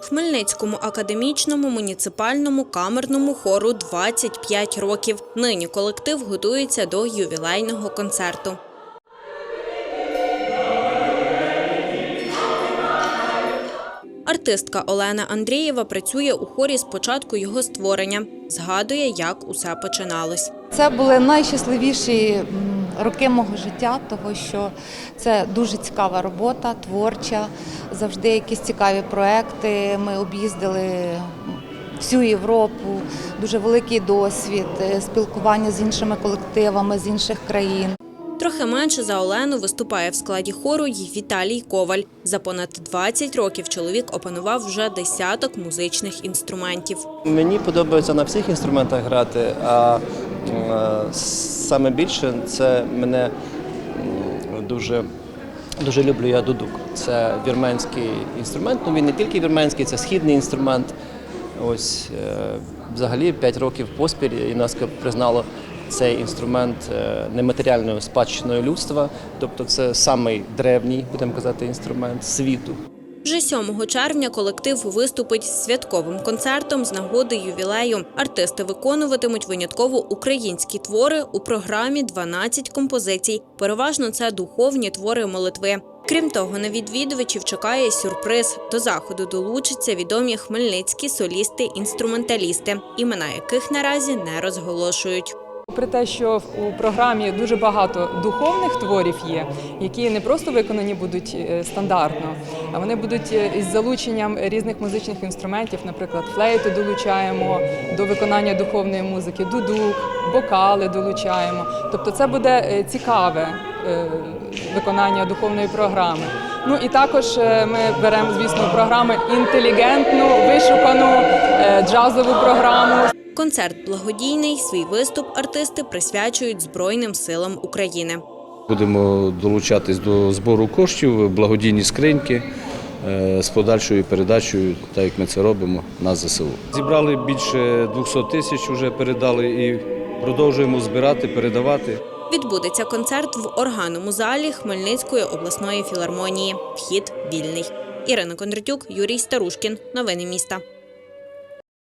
Хмельницькому академічному муніципальному камерному хору 25 років. Нині колектив готується до ювілейного концерту. Артистка Олена Андрієва працює у хорі з початку його створення. Згадує, як усе починалось. Це були найщасливіші роки мого життя, тому що це дуже цікава робота, творча, завжди якісь цікаві проекти. Ми об'їздили всю Європу, дуже великий досвід, е, спілкування з іншими колективами з інших країн. Трохи менше за Олену виступає в складі хору й Віталій Коваль. За понад 20 років чоловік опанував вже десяток музичних інструментів. Мені подобається на всіх інструментах грати, а е, саме більше це мене дуже, дуже люблю я дудук. Це вірменський інструмент. Ну він не тільки вірменський, це східний інструмент. Ось е, взагалі 5 років поспіль ЮНЕСКО признало цей інструмент е, нематеріальною спадщиною людства, тобто це самий древній, будемо казати, інструмент світу. Вже 7 червня колектив виступить з святковим концертом з нагоди ювілею. Артисти виконуватимуть винятково українські твори у програмі 12 композицій. Переважно це духовні твори молитви. Крім того, на відвідувачів чекає сюрприз. До заходу долучаться відомі хмельницькі солісти-інструменталісти, імена яких наразі не розголошують. Попри те, що у програмі дуже багато духовних творів є, які не просто виконані будуть е, стандартно, а вони будуть е, із залученням різних музичних інструментів, наприклад, флейту долучаємо до виконання духовної музики, дудук, бокали долучаємо. Тобто це буде е, цікаве виконання духовної програми. Ну і також ми беремо, звісно, програми інтелігентну, вишукану джазову програму. Концерт благодійний. Свій виступ артисти присвячують Збройним силам України. Будемо долучатись до збору коштів, благодійні скриньки е, з подальшою передачею, так як ми це робимо, на ЗСУ. Зібрали більше 200 тисяч, вже передали і продовжуємо збирати, передавати. Відбудеться концерт в органному залі Хмельницької обласної філармонії. Вхід вільний. Ірина Кондратюк, Юрій Старушкін. Новини міста.